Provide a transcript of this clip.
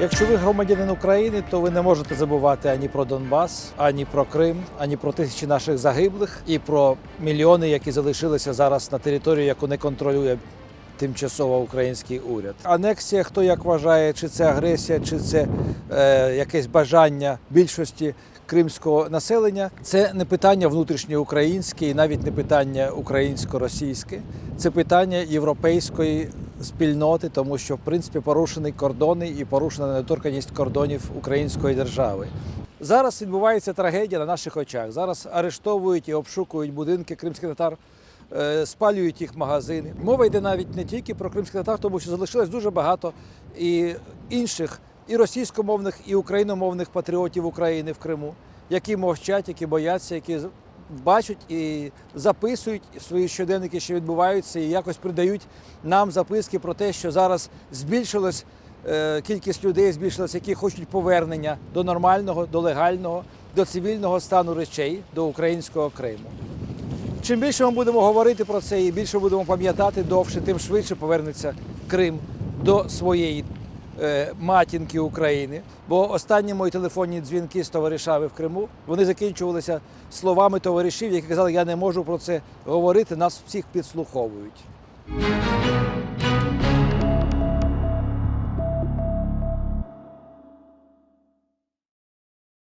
Якщо ви громадянин України, то ви не можете забувати ані про Донбас, ані про Крим, ані про тисячі наших загиблих і про мільйони, які залишилися зараз на території, яку не контролює тимчасово український уряд. Анексія, хто як вважає, чи це агресія, чи це е, якесь бажання більшості кримського населення, це не питання внутрішньоукраїнське і навіть не питання українсько-російське, це питання європейської спільноти, тому що в принципі порушені кордони і порушена недоторканність кордонів української держави. Зараз відбувається трагедія на наших очах. Зараз арештовують і обшукують будинки кримських татар, е, спалюють їх магазини. Мова йде навіть не тільки про кримських татар, тому що залишилось дуже багато і інших, і російськомовних, і україномовних патріотів України в Криму, які мовчать, які бояться, які бачать і записують свої щоденники, що відбуваються, і якось придають нам записки про те, що зараз збільшилось е, кількість людей, збільшилась, які хочуть повернення до нормального, до легального, до цивільного стану речей, до українського Криму. Чим більше ми будемо говорити про це і більше будемо пам'ятати довше, тим швидше повернеться Крим до своєї матінки України. Бо останні мої телефонні дзвінки з товаришами в Криму вони закінчувалися словами товаришів, які казали, я не можу про це говорити, нас всіх підслуховують.